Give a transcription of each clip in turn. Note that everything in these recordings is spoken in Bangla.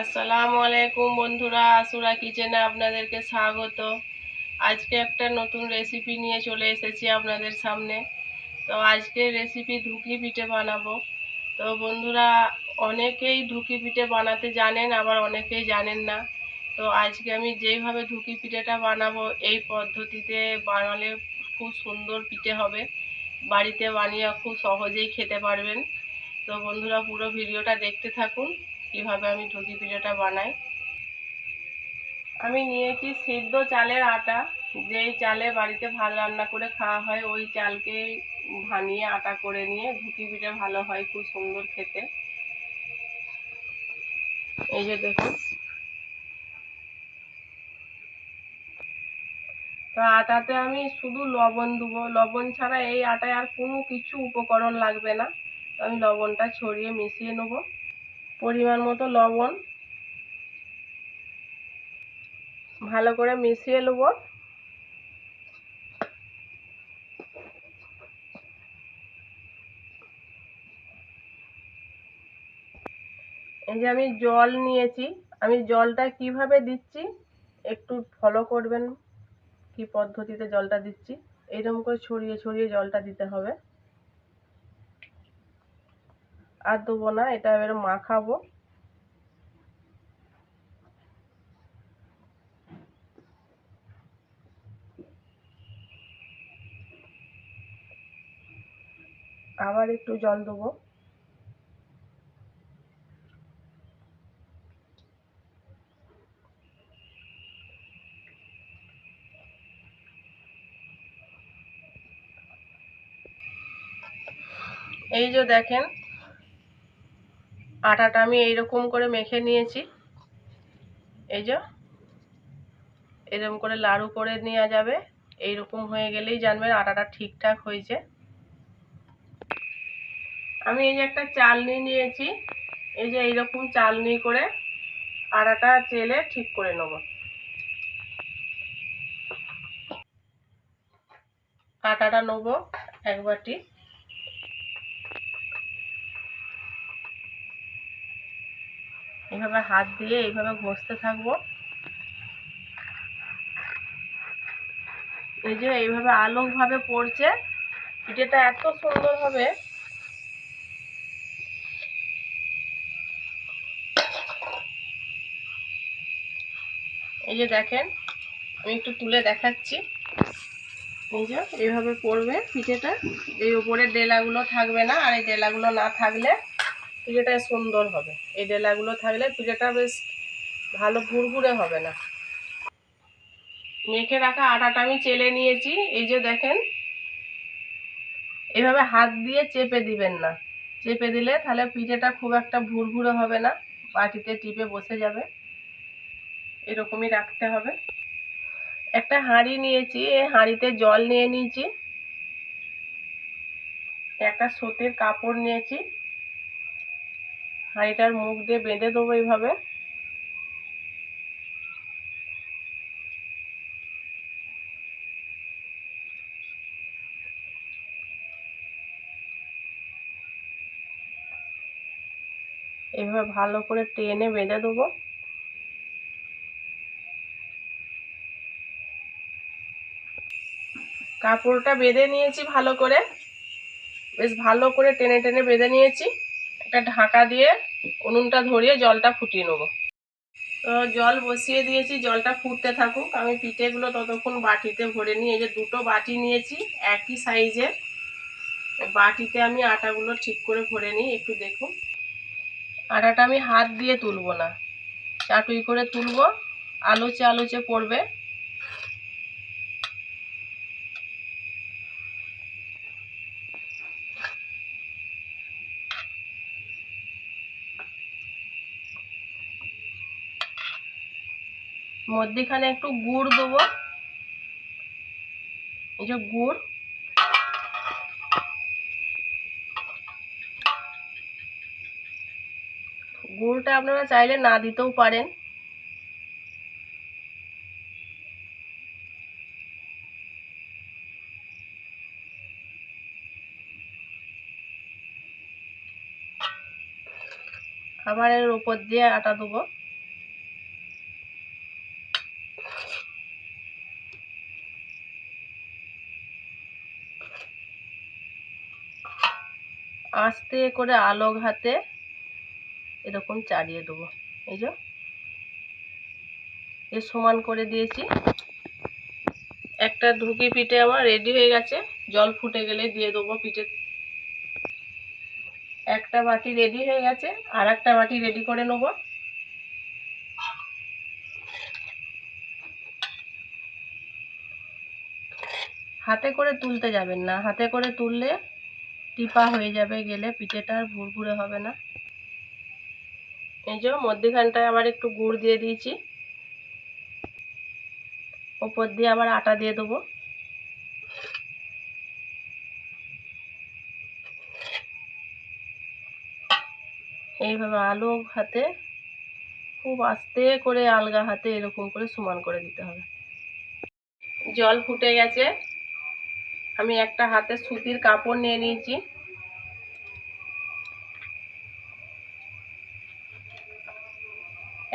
আসসালামু আলাইকুম বন্ধুরা আসুরা কিচেনে আপনাদেরকে স্বাগত। আজকে একটা নতুন রেসিপি নিয়ে চলে এসেছি আপনাদের সামনে। তো আজকে রেসিপি ধুকি পিঠে বানাবো। তো বন্ধুরা, অনেকেই ধুকি পিঠে বানাতে জানেন, আবার অনেকেই জানেন না। তো আজকে আমি যেইভাবে ধুকি পিঠেটা বানাবো, এই পদ্ধতিতে বানালে খুব সুন্দর পিঠে হবে। বাড়িতে বানিয়ে খুব সহজেই খেতে পারবেন। তো বন্ধুরা, পুরো ভিডিওটা দেখতে থাকুন। কীভাবে আমি ঢুকি পিঠেটা বানাই। আমি নিয়েছি সিদ্ধ চালের আটা। যেই চালে বাড়িতে ভাত রান্না করে খাওয়া হয়, ওই চালকে ভানিয়ে আটা করে নিয়ে ঢুকি পিঠে ভালো হয়, খুব সুন্দর খেতে। এই যে দেখুন। তো আটাতে আমি শুধু লবণ দেবো। লবণ ছাড়া এই আটায় আর কোনো কিছু উপকরণ লাগবে না। তো আমি লবণটা ছড়িয়ে মিশিয়ে নেব। পরিমাণ মতো লবণ। ভালো করে মিশিয়ে নেব। এই যে আমি জল নিয়েছি। আমি জলটা কীভাবে দিচ্ছি একটু ফলো করবেন। কি পদ্ধতিতে জলটা দিচ্ছি? এইরকম করে ছড়িয়ে ছড়িয়ে জলটা দিতে হবে। আর দেবো না এটা এবার মাখাবো। আবার একটু জল দেবো এই যে দেখেন আটাটা আমি এইরকম করে মেখে নিয়েছি। এই যে এরকম করে লাড়ু করে নেওয়া যাবে। এইরকম হয়ে গেলেই জানবেন আটাটা ঠিকঠাক হয়েছে। আমি এই যে একটা চালনি নিয়েছি। এই যে এইরকম চালনি করে আটাটা চেলে ঠিক করে নেব। আটাটা নেব এক বাটি। এইভাবে হাত দিয়ে এইভাবে ঘষতে থাকব। এই যে এইভাবে আলোকভাবে পড়ছে, পিঠেটা এত সুন্দর হবে। এই যে দেখেন, আমি একটু তুলে দেখাচ্ছি। এই যে এইভাবে পড়বে পিঠেটা, এই উপরের ডেলাগুলো থাকবে না, আর এই ডেলাগুলো না থাকলে পিঠেটা সুন্দর হবে। এই ডেলাগুলো থাকলে পিঠেটা বেশ ভালো ভুরভুরে হবে না। মেখে রাখা আটাটা আমি চেলে নিয়েছি। এই যে দেখেন, এভাবে হাত দিয়ে চেপে দিবেন না। চেপে দিলে তাহলে পিঠেটা খুব একটা ভুরভুরে হবে না, বাটিতে টিপে বসে যাবে। এরকমই রাখতে হবে। একটা হাঁড়ি নিয়েছি এই হাঁড়িতে জল নিয়ে নিয়েছি। একটা সুতির কাপড় নিয়েছি। হাঁড়িটার মুখ দিয়ে বেঁধে দেবো এইভাবে। এইভাবে ভালো করে টেনে বেঁধে দেবো। কাপড়টা বেঁধে নিয়েছি ভালো করে। বেশ ভালো করে টেনে টেনে বেঁধে নিয়েছি। একটা ঢাকা দিয়ে উনুনটা ধরিয়ে জলটা ফুটিয়ে নেব। তো জল বসিয়ে দিয়েছি, জলটা ফুটতে থাকুক। আমি পিঠেগুলো ততক্ষণ বাটিতে ভরে এই যে দুটো বাটি নিয়েছি, একই সাইজের বাটিতে আমি আটাগুলো ঠিক করে ভরে নিই, একটু দেখুন। আটাটা আমি হাত দিয়ে তুলবো না। চাটুই করে তুলবো। আলোচে আলোচে পড়বে। মধ্যেখানে একটু গুড় দেবো। এই যে গুড়। গুড়টা আপনারা চাইলে না দিতেও পারেন। আবার এর উপর দিয়ে আটা দেবো। আস্তে করে আলোক হাতে এরকম চাড়িয়ে দেবো। এই যে। এ সমান করে দিয়েছি। একটা ধুকি পিঠে আমার রেডি হয়ে গেছে। জল ফুটে গেলে দিয়ে দেবো পিঠে। একটা বাটি রেডি হয়ে গেছে। আর একটা বাটি রেডি করে নেব। হাতে করে তুলতে যাবেন না। হাতে করে তুললে টিপা হয়ে যাবে, গেলে পিঠেটা আর ভুরভুরে হবে না। এই যে মধ্যখানটায় আবার একটু গুড় দিয়ে দিয়েছি। ওপর দিয়ে আবার আটা দিয়ে দেবো। এইভাবে আলো হাতে, খুব আস্তে করে আলগা হাতে এরকম করে সমান করে দিতে হবে। জল ফুটে গেছে। আমি একটা হাতে সুতির কাপড় নিয়ে নিয়েছি।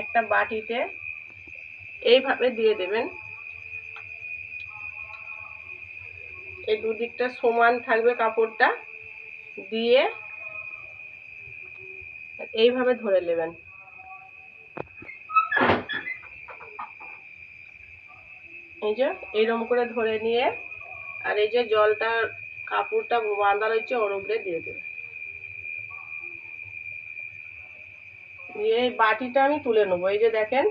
একটা বাটিতে এইভাবে দিয়ে দেবেন। এই দুদিকটা সমান থাকবে কাপড়টা। দিয়ে এইভাবে ধরে নেবেন। এই যে এইরকম করে ধরে নিয়ে আর এই যে জলটা, কাপড়টা বাঁধা রয়েছে ওর উপরে দিয়ে দেবে। দিয়ে এই বাটিটা আমি তুলে নেব, এই যে দেখেন।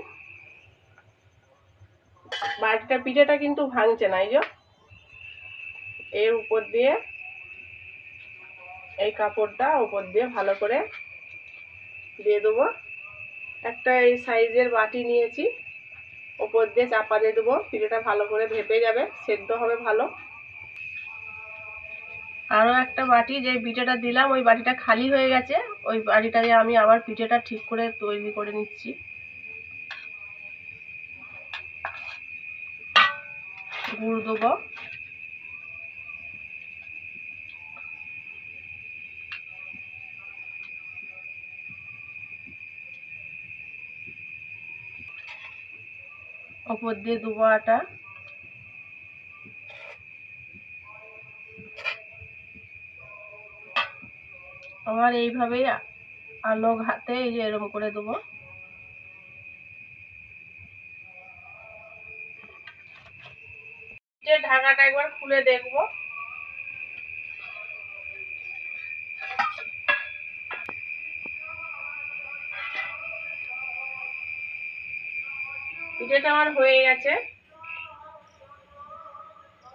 বাটিটা, পিঠেটা কিন্তু ভাঙছে না, এই যে। এর উপর দিয়ে, এই কাপড়টা উপর দিয়ে ভালো করে দিয়ে দেবো। একটা এই সাইজের বাটি নিয়েছি ওপর দিয়ে চাপা দিয়ে দেবো। পিঠেটা ভালো করে ভেপে যাবে, সেদ্ধ হবে ভালো। আরও একটা বাটি, যে পিঠেটা দিলাম, ওই বাটিটা খালি হয়ে গেছে। ওই বাটিটা দিয়ে আমি আবার পিঠেটা ঠিক করে তৈরি করে নিচ্ছি। গুড় দেবো। ওপর দিয়ে দেবো আটা। আবার এইভাবেই আলো হাতে এই যে এরম করে দেবো। ঢাকাটা একবার খুলে দেখব। পিঠেটা আমার হয়ে গেছে।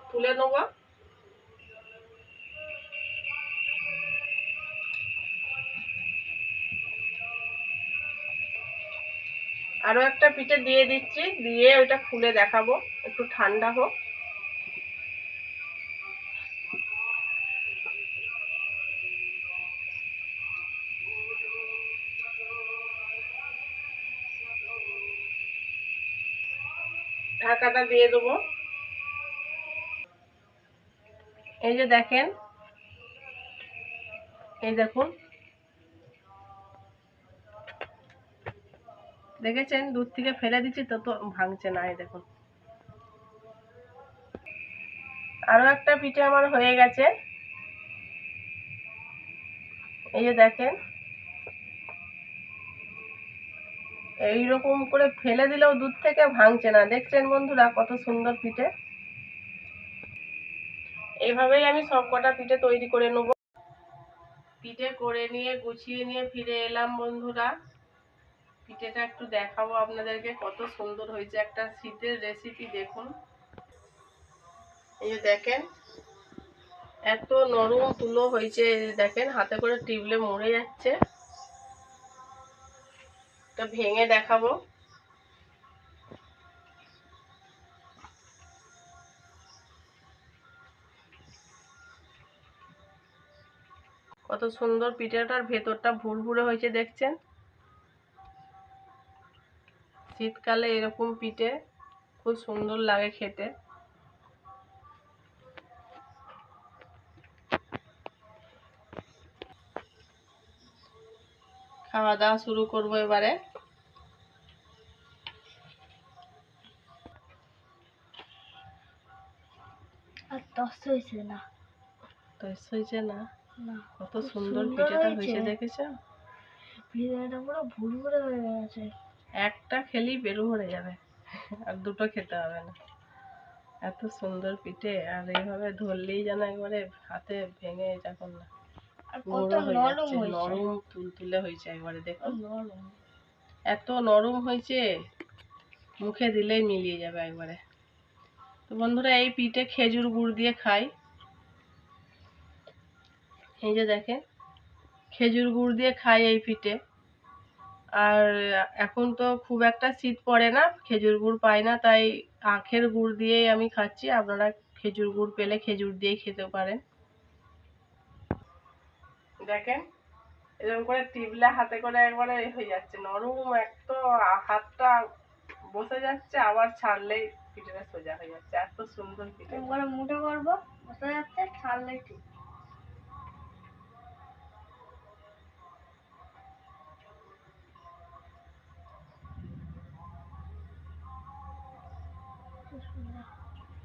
তুলে নেব। আরও একটা পিঠে দিয়ে দিচ্ছি, দিয়ে ওইটা খুলে দেখাবো, একটু ঠান্ডা হোক। ঢাকাটা দিয়ে দেবো। এই যে দেখেন, এই দেখুন দেখেছেন? দুধ থেকে ফেলে দিচ্ছি, তো তো ভাঙছে না, এই দেখুন। আরও একটা পিঠে আমার হয়ে গেছে। এই যে দেখেন। এইরকম করে ফেলে দিলেও দুধ থেকে ভাঙছে না। দেখছেন বন্ধুরা কত সুন্দর পিঠে? এইভাবেই আমি সব কটা পিঠে তৈরি করে নেব। পিঠে করে নিয়ে, গুছিয়ে নিয়ে ফিরে এলাম বন্ধুরা। পিঠেটা একটু দেখাবো আপনাদেরকে, কত সুন্দর হয়েছে একটা শীতের রেসিপি দেখুন। এই যে দেখেন, এত নরম তুলো হয়েছে দেখেন, হাতে করে টিপলে মরে যাচ্ছে। এটা ভেঙে দেখাবো। কত সুন্দর পিঠেটার ভেতরটা ভুরভুরে হয়েছে, দেখছেন? শীতকালে এরকম পিঠে খুব সুন্দর লাগে খেতে। খাওয়া দাওয়া শুরু করব এবারে। না। না? না কত সুন্দর পিঠেটা হয়েছে। দেখেছ? পিঠাটা পুরো ভুরভুরে হয়ে গেছে। একটা খেলেই পেরু ভরে যাবে। আর দুটো খেতে হবে না। এত সুন্দর পিঠে আর এইভাবে ধরলেই যেন একবারে হাতে ভেঙে যখন না। হয়ে নরম তুলতুলে হয়েছে। একবারে নরম। এত নরম হয়েছে মুখে দিলেই মিলিয়ে যাবে একবারে। তো বন্ধুরা এই পিঠে খেজুর গুড় দিয়ে খাই। এই যে দেখেন খেজুর গুড় দিয়ে খাই এই পিঠে। আর এখন তো খুব একটা শীত পড়ে না, খেজুর গুড় পাই না, তাই আখের গুড় দিয়েই আমি খাচ্ছি। আপনারা খেজুর গুড় পেলে খেজুর দিয়েই খেতে পারেন। দেখেন, এরকম করে টিপলে হাতে করে একবারে হয়ে যাচ্ছে, নরম এত হাতটা বসে যাচ্ছে, আবার ছাড়লেই পিঠেটা সোজা হয়ে যাচ্ছে, এত সুন্দর পিঠে মুঠো করব, বসে যাচ্ছে, ছাড়লেই ঠিক।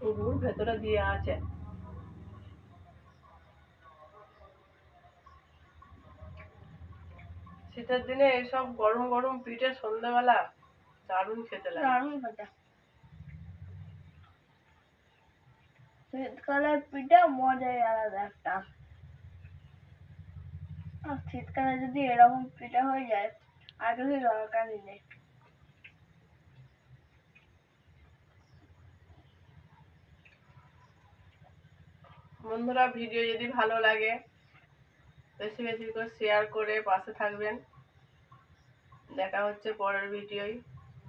গুড় ভেতরে দিয়ে আছে। শীতের দিনে এইসব গরম গরম পিঠে সন্ধ্যাবেলা দারুণ খেতে লাগে। দারুণ খেতে শীতকালের পিঠা মজাই আলাদা একটা। আর শীতকালে যদি এরকম পিঠা হয়ে যায়, আর কিছু দরকারই নেই। বন্ধুরা, ভিডিও যদি ভালো লাগে, বেশি বেশি করে শেয়ার করে পাশে থাকবেন। দেখা হচ্ছে পরের ভিডিওয়।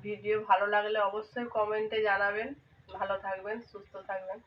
ভিডিও ভালো লাগলে অবশ্যই কমেন্টে জানাবেন। ভালো থাকবেন, সুস্থ থাকবেন।